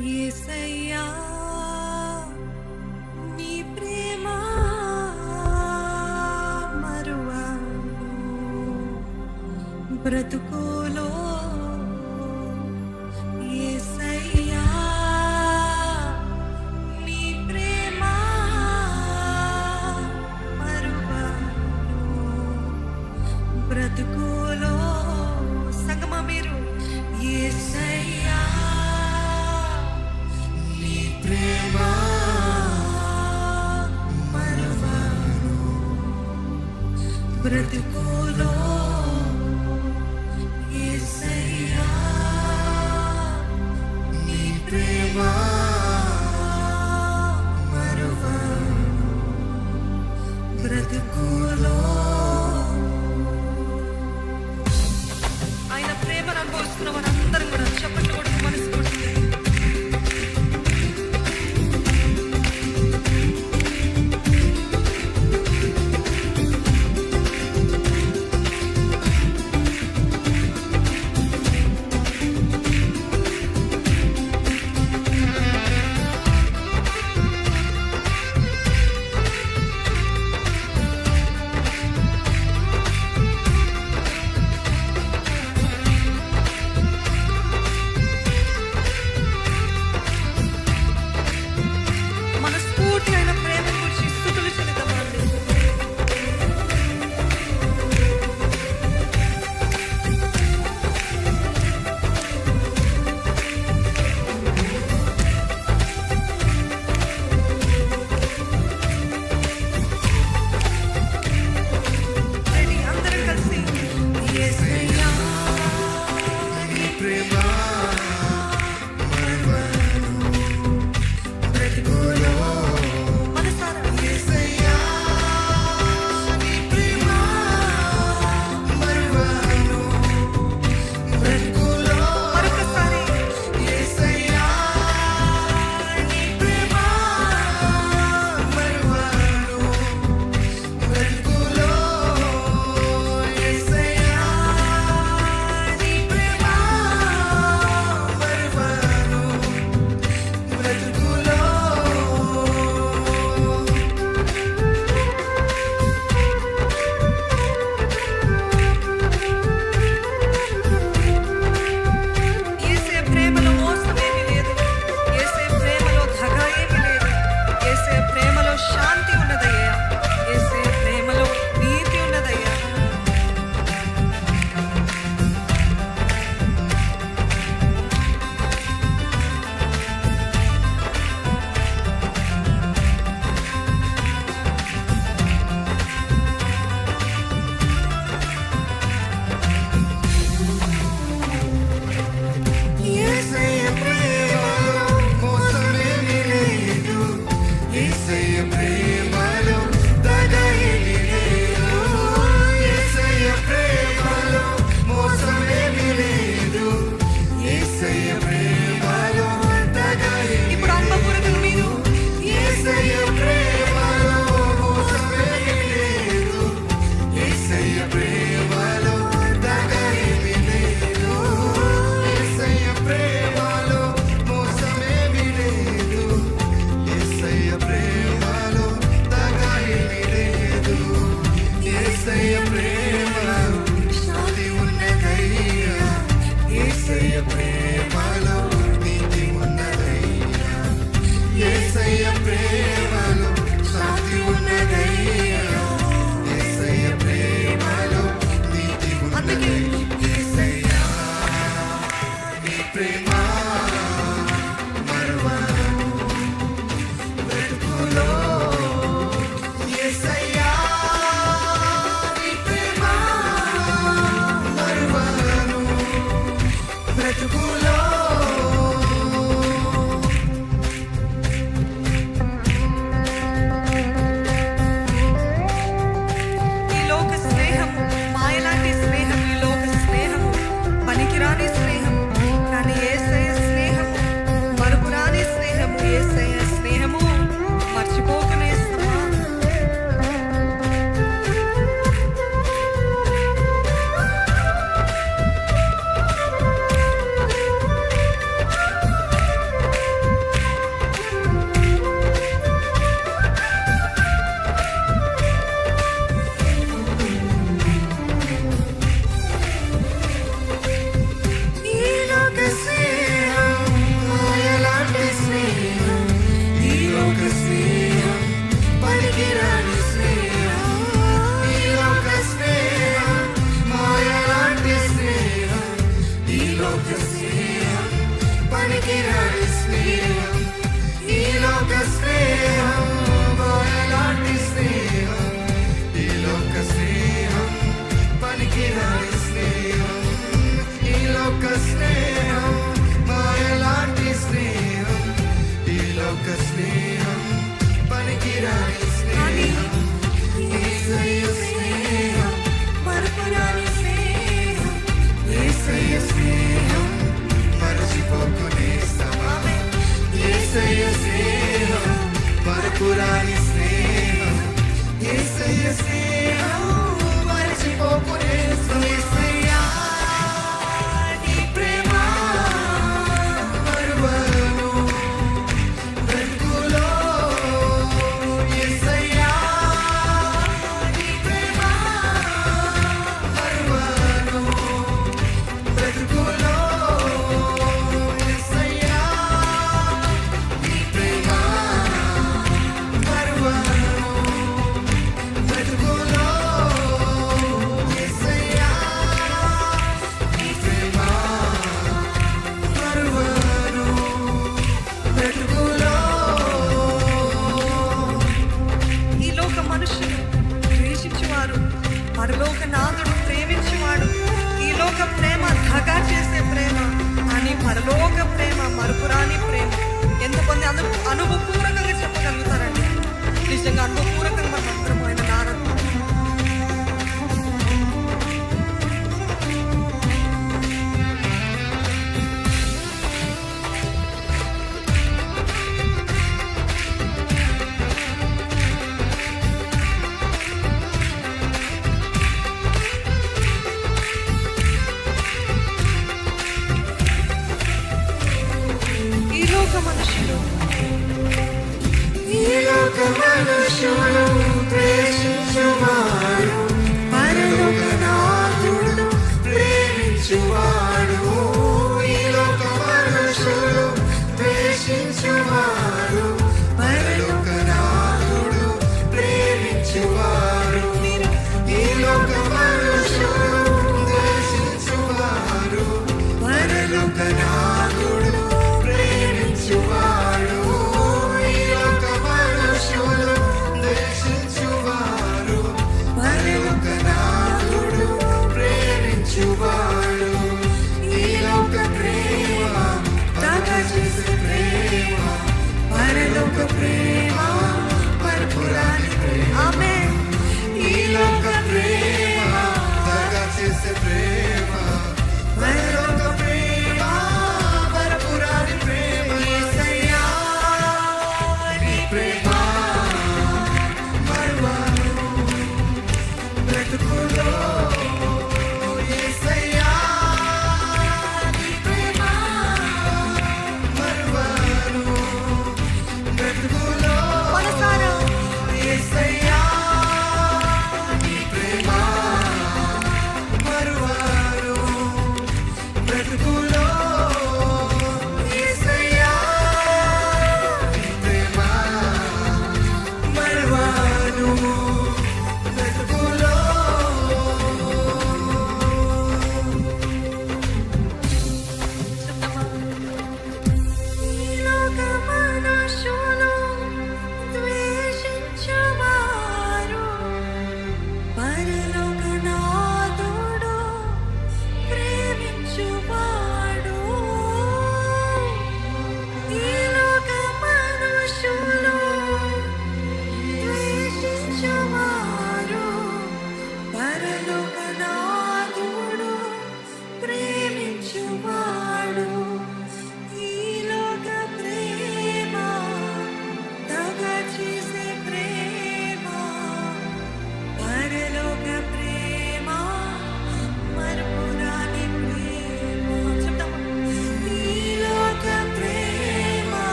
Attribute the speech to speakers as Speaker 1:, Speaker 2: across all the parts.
Speaker 1: యేసయ్యా నీ ప్రేమ మరువను. బ్రతుకులో ఒక స్నేహం పనికిరాని స్నేహం
Speaker 2: ఏసయ్య స్నేహం
Speaker 1: మరపురాని స్నేహం
Speaker 2: ఏసయ్య స్నేహం మరచిపోకునే
Speaker 1: సమయం
Speaker 2: ఏసయ్య స్నేహం
Speaker 1: ఈ లోక మనుషులు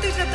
Speaker 2: Tutti i.